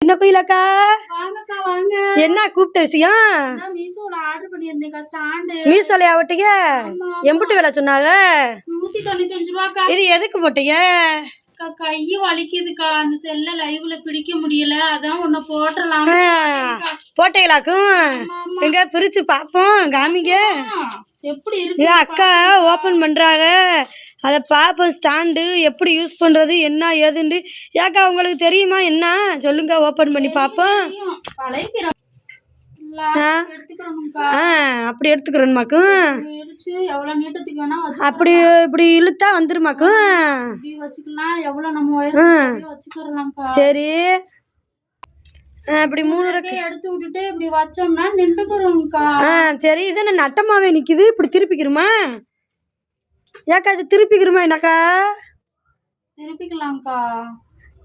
என்ன வாங்க. என்ன கூப்பிட்ட விஷயம்? மீசோலையா ஒட்டிய எம்புட்டு வேலை சொன்னாங்க. இது எதுக்கு போட்டீங்க? அக்கா கையை வலிக்குதுக்கா. அந்த செல்ல லைவ்ல பிடிக்க முடியல. அதான் உன்னை போட்டுடலாம் ஆ, போட்டீங்களாக்கும்? எங்க பிரிச்சு பார்ப்போம் காமிங்க. எப்படி அக்கா ஓப்பன் பண்றாங்க. அதை பார்ப்போம் ஸ்டாண்டு எப்படி யூஸ் பண்றது என்ன ஏதுண்டு ஏக்கா உங்களுக்கு தெரியுமா என்ன? சொல்லுங்க ஓப்பன் பண்ணி பார்ப்போம் ஆ. அப்படி வச்சு அப்படி இப்படி இழுத்தா வந்துருமாக்கும். சரி. ஆ, இப்படி மூணு எடுத்து விட்டுட்டு இப்படி வச்சோம்னா நின்றுக்கிறோம்க்கா. ஆ சரி இது என்ன நட்டமாவே நிக்குது? இப்படி திருப்பிக்கிறோமா? ஏக்கா இது திருப்பிக்கிறோமா என்னக்கா? திருப்பிக்கலாம்க்கா.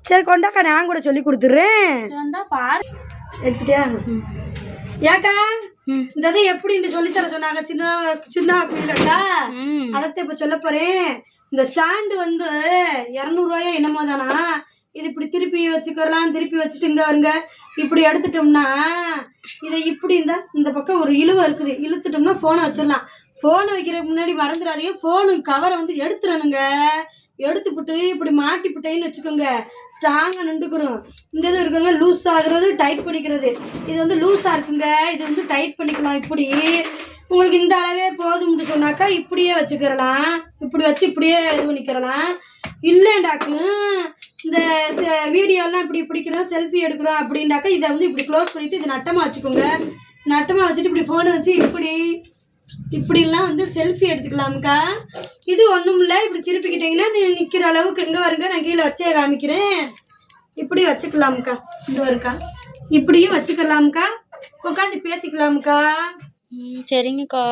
சரி கொண்டாக்கா நான் கூட சொல்லி கொடுத்துட்றேன் பாரு. எடுத்துட்டியா? ஏக்கா இந்த இது எப்படின்னு சொல்லித்தர சொன்னாங்க. சின்ன சின்ன குயிலக்கா அதைத்தான் இப்போ சொல்ல போறேன். இந்த ஸ்டாண்டு வந்து இரநூறுவாயோ என்னமோ தானா? இது இப்படி திருப்பி வச்சுக்கிறலாம் திருப்பி வச்சுட்டு இங்க வருங்க இப்படி எடுத்துட்டோம்னா இதை இப்படி இருந்தா இந்த பக்கம் ஒரு இழுவை இருக்குது. இழுத்துட்டோம்னா ஃபோனை வச்சிடலாம். ஃபோனை வைக்கிறதுக்கு முன்னாடி மறந்துடாதீங்க. ஃபோனு கவரை வந்து எடுத்துடணுங்க. எடுத்துப்புட்டு இப்படி மாட்டிப்புட்டேன்னு வச்சுக்கோங்க. ஸ்ட்ராங்காக நின்றுக்கிறோம். இந்த இது இருக்குங்க லூஸ் ஆகுறது டைட் பண்ணிக்கிறது. இது வந்து லூஸாக இருக்குங்க. இது வந்து டைட் பண்ணிக்கலாம் இப்படி. உங்களுக்கு இந்த அளவே போதும்னு சொன்னாக்கா இப்படியே வச்சுக்கிறலாம். இப்படி வச்சு இப்படியே இது பண்ணிக்கிறலாம். இல்லைண்டாக்கு இந்த வீடியோலாம் இப்படி பிடிக்கிறோம் செல்ஃபி எடுக்கிறோம் அப்படின்னாக்கா இதை வந்து இப்படி க்ளோஸ் பண்ணிவிட்டு இது நட்டமாக வச்சுக்கோங்க. நட்டமாக வச்சுட்டு இப்படி ஃபோனை வச்சு இப்படி இப்படிலாம் வந்து செல்ஃபி எடுத்துக்கலாம்க்கா. இது ஒன்றும் இல்லை இப்படி திருப்பிக்கிட்டிங்கன்னா நீ நிற்கிற அளவுக்கு எங்கே வருங்க நான் கீழே வச்சே காமிக்கிறேன். இப்படி வச்சுக்கலாம்க்கா. இந்த இருக்கா இப்படியும் வச்சுக்கலாம்க்கா. உட்காந்து பேசிக்கலாம்க்கா. சரிங்கக்கா.